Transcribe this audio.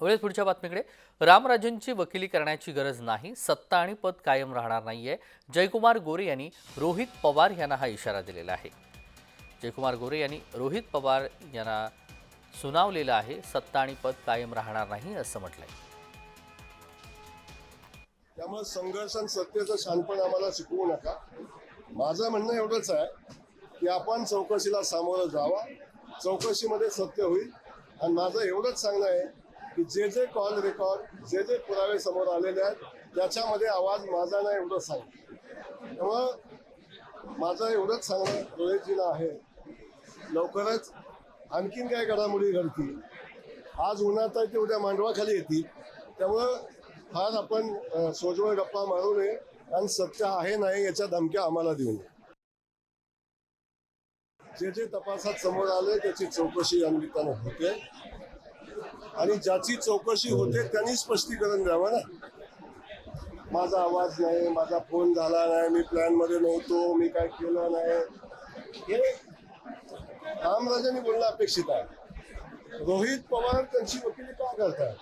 वेळेस पुढच्या बातमीकडे. रामराजेंची वकिली करण्याची गरज नाही सत्ता आणि पद कायम राहणार नाहीये. जयकुमार गोरे यांनी रोहित पवार यांना हा इशारा दिलेला आहे. जयकुमार गोरे यांनी रोहित पवार यांना सुनावलेलं आहे सत्ता आणि पद कायम राहणार नाही असं म्हटलंय. त्यामुळे संघर्ष आणि सत्तेचं शानपण आम्हाला शिकवू नका. माझं म्हणणं एवढंच आहे की आपण चौकशीला सामोरं जावा. चौकशीमध्ये सत्य होईल. आणि माझं एवढंच सांगणं आहे की जे जे कॉल रेकॉर्ड जे जे पुरावे समोर आलेले आहेत त्याच्यामध्ये आवाज माझा नाही एवढं सांग. त्यामुळं माझं एवढंच सांगणं रोहितजीला आहे. लवकरच आणखीन काय घडामोडी घडतील? आज उन्हात आहे ते उद्या मांडवाखाली येतील. त्यामुळं फार आपण सोजवळ गप्पा मारू नये आणि सत्य आहे नाही याच्या धमक्या आम्हाला देऊ नये. जे जे तपासात समोर आले त्याची चौकशी या निमित्तानं होते. आणि ज्याची चौकशी होते त्यांनी स्पष्टीकरण द्यावं ना. माझा आवाज नाही माझा फोन झाला नाही मी प्लॅनमध्ये नव्हतो मी काय केलं नाही. हे रामराजांनी बोलणं अपेक्षित आहे. रोहित पवार त्यांची वकिली का करतात?